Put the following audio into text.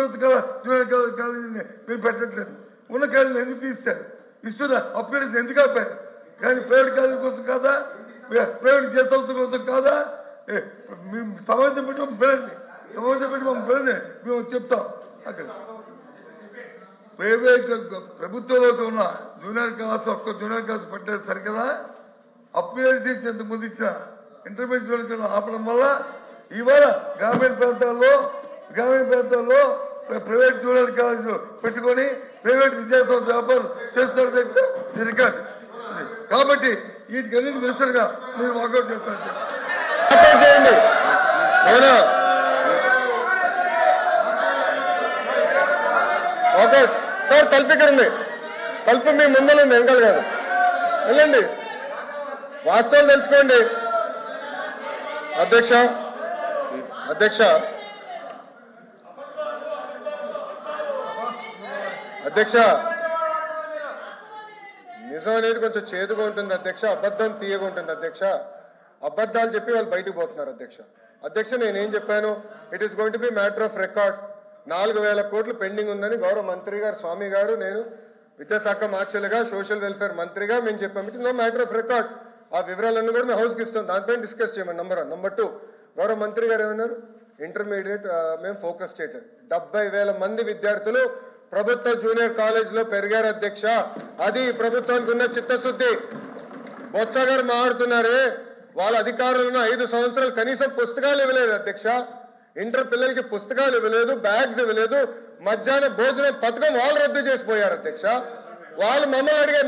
ప్రభుత్వ జూనియర్ కాలేజీని మీరు పెట్టట్లేదు. ఉన్న కాలేజీని ఎందుకు తీస్తారు ఇస్తున్న అప్గ్రేడ్స్ ఎందుకు ఆపారు? కానీ ప్రైవేట్ కాలేజీ కోసం కాదా? ప్రైవేట్ జీతాల కోసం కాదా? మేము సమాజం పెట్టి మమ్మల్ని పిలండి సమాజం పెట్టి మమ్మల్ని పిలండి మేము చెప్తాం. అక్కడ. ప్రైవేట్ ప్రభుత్వంలో ఉన్న జూనియర్ క్లాస్ ఒక్క జూనియర్ క్లాస్ పెట్టలేదు సరికదా అప్గ్రేడ్ చేసి ఎంత ముందు ఇచ్చిన ఇంటర్మీడియట్ జూనియర్ ఆపడం వల్ల ఇవాళ గ్రామీణ ప్రాంతాల్లో గ్రామీణ ప్రాంతాల్లో ప్రైవేట్ జూనియర్ కాలేజ్ పెట్టుకొని ప్రైవేట్ విద్యాసంస్థ వ్యాపారం చేస్తున్నారు అధ్యక్ష ఇది రికార్డ్. కాబట్టి వీటికి అన్నింటి తెలుసుగా మీరు వాకౌట్ చేస్తారు చేయండి. వాకౌట్ సార్ తలుపు ఇక్కడ ఉంది. తలుపు మీ ముందర ఉంది వెనకాల కాదు. వెళ్ళండి. వాస్తవాలు తెలుసుకోండి. అధ్యక్ష అధ్యక్ష. అధ్యక్ష నిజం అనేది కొంచెం చేదుగా ఉంటుంది అధ్యక్ష అబద్ధం తీయగా ఉంటుంది అధ్యక్ష. అబద్ధాలు చెప్పి వాళ్ళు బయటకు పోతున్నారు అధ్యక్ష. అధ్యక్ష నేనేం చెప్పాను? It is going to be matter of record నాలుగు వేల కోట్లు పెండింగ్ ఉందని గౌరవ మంత్రి గారు స్వామి గారు నేను విద్యాశాఖ మార్చలుగా సోషల్ వెల్ఫేర్ మంత్రిగా మేము చెప్పాము. It is no matter of record ఆ వివరాలన్నీ కూడా మేము హౌస్కి ఇస్తాం. దానిపైన డిస్కస్ చేయమని. నెంబర్ వన్ నంబర్ టూ గౌరవ మంత్రి గారు ఏమన్నారు? ఇంటర్మీడియట్ మేము ఫోకస్ చేయటం డెబ్బై వేల మంది విద్యార్థులు ప్రభుత్వ జూనియర్ కాలేజ్లో పెరిగారు అధ్యక్ష. అది ప్రభుత్వానికి ఉన్న చిత్తశుద్ధి. బొత్స గారు మాట్లాడుతున్నారే. వాళ్ళ అధికారులను ఐదు సంవత్సరాలు కనీసం పుస్తకాలు ఇవ్వలేదు అధ్యక్ష. ఇంటర్ పిల్లలకి పుస్తకాలు ఇవ్వలేదు బ్యాగ్స్ ఇవ్వలేదు. మధ్యాహ్న భోజనం పథకం వాళ్ళు రద్దు చేసిపోయారు అధ్యక్ష. వాళ్ళు మమ్మల్ని అడిగారు